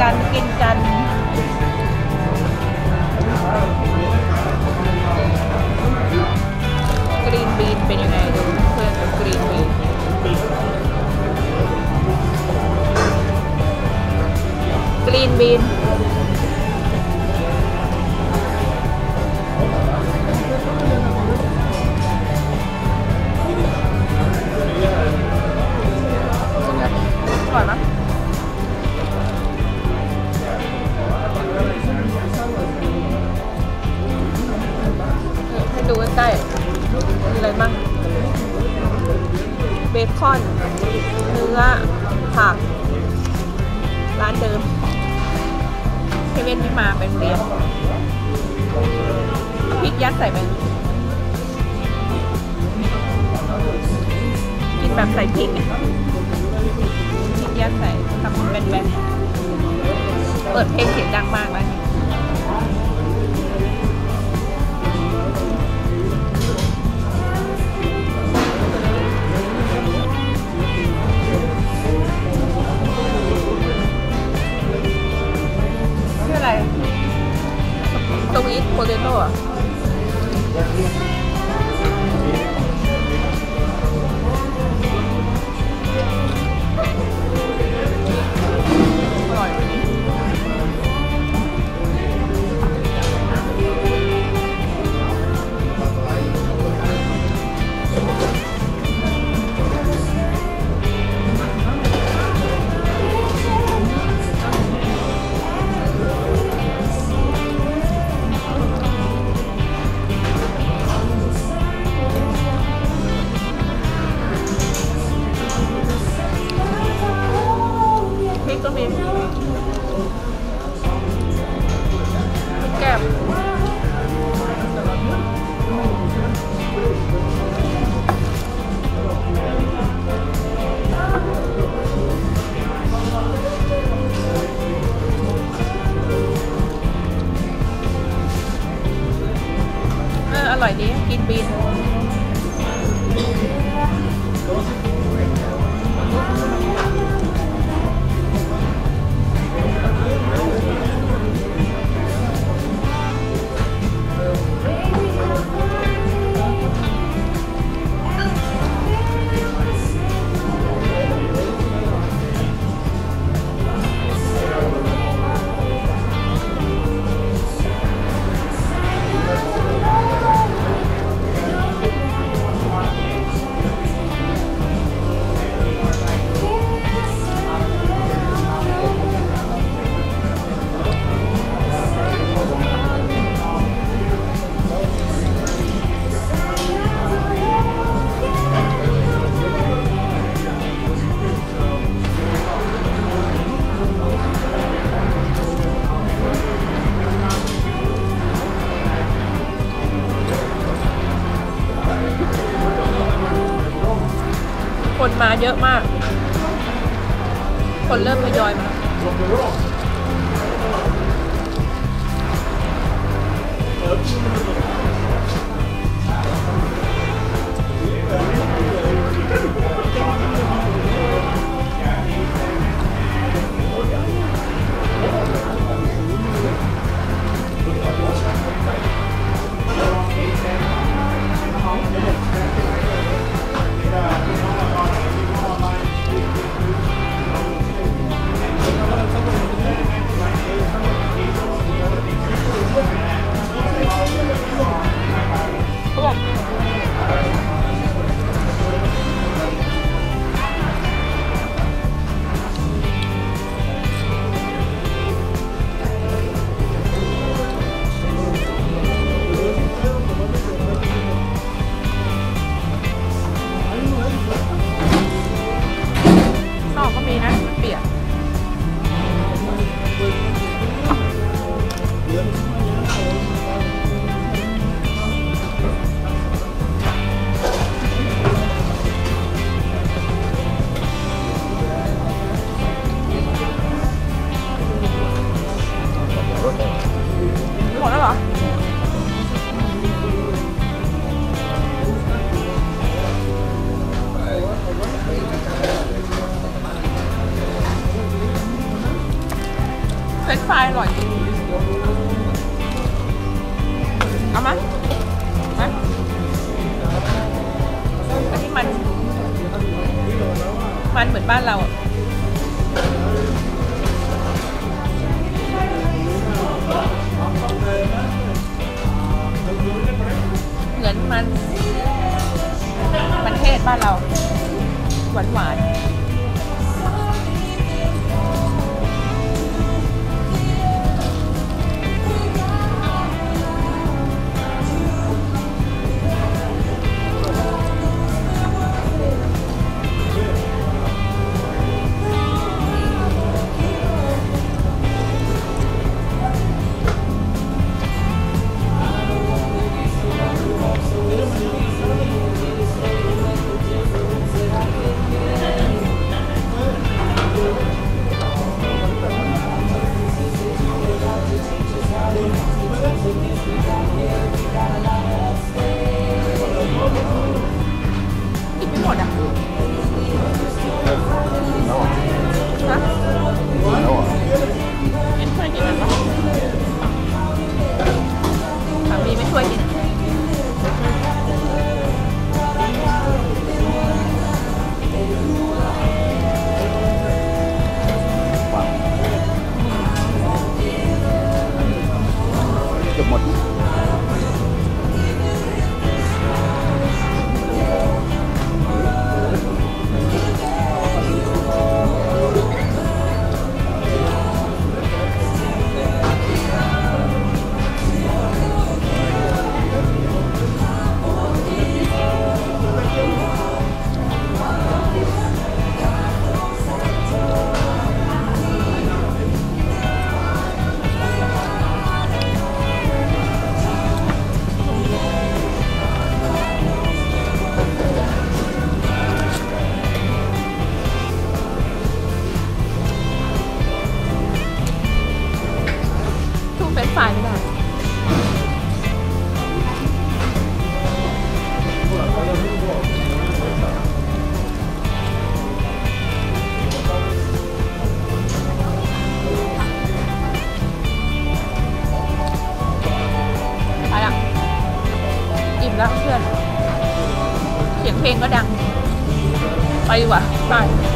กันกินกันกรีนบีนเป็นยังไงดูเพื่อนกรีนบีนกรีนบีน ผัก ร้านเดิมเซเว่นไม่มาเป็นเรียนเอาพริกยัดใส่ไปกินแบบใส่พริกพริกยัดใส่ทำเป็นแบนเปิดเพลงเสียงดังมากเลย ตร ร่อยดีกินบีน คนมาเยอะมาก คนเริ่มทยอยมาเเอามามาอันนี้มัน มันเหมือนบ้านเราเหมือนมัน ประเทศบ้านเรา หวานหวาน เสีย